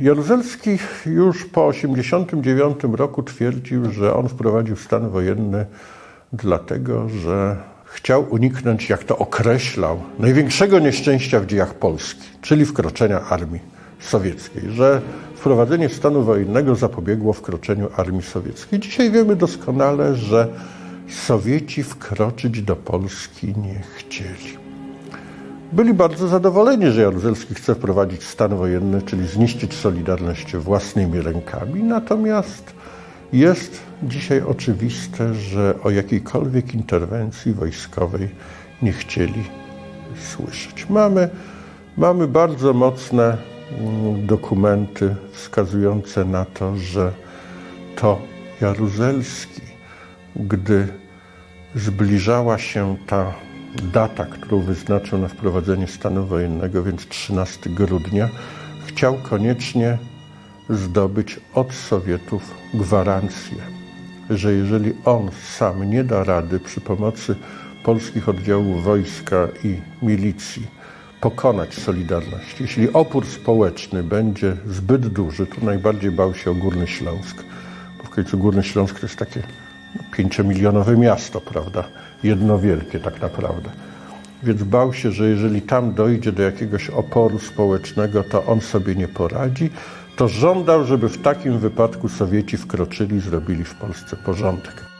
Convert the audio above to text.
Jaruzelski już po 1989 roku twierdził, że on wprowadził stan wojenny dlatego, że chciał uniknąć, jak to określał, największego nieszczęścia w dziejach Polski, czyli wkroczenia armii sowieckiej, że wprowadzenie stanu wojennego zapobiegło wkroczeniu armii sowieckiej. Dzisiaj wiemy doskonale, że Sowieci wkroczyć do Polski nie chcieli. Byli bardzo zadowoleni, że Jaruzelski chce wprowadzić stan wojenny, czyli zniszczyć Solidarność własnymi rękami. Natomiast jest dzisiaj oczywiste, że o jakiejkolwiek interwencji wojskowej nie chcieli słyszeć. Mamy, mamy bardzo mocne mm, dokumenty wskazujące na to, że to Jaruzelski, gdy zbliżała się ta data, którą wyznaczył na wprowadzenie stanu wojennego, więc 13 grudnia, chciał koniecznie zdobyć od Sowietów gwarancję, że jeżeli on sam nie da rady przy pomocy polskich oddziałów wojska i milicji pokonać Solidarność, jeśli opór społeczny będzie zbyt duży, tu najbardziej bał się o Górny Śląsk, bo w końcu Górny Śląsk to jest takie pięciomilionowe miasto, prawda? Jedno wielkie tak naprawdę. Więc bał się, że jeżeli tam dojdzie do jakiegoś oporu społecznego, to on sobie nie poradzi. To żądał, żeby w takim wypadku Sowieci wkroczyli zrobili w Polsce porządek.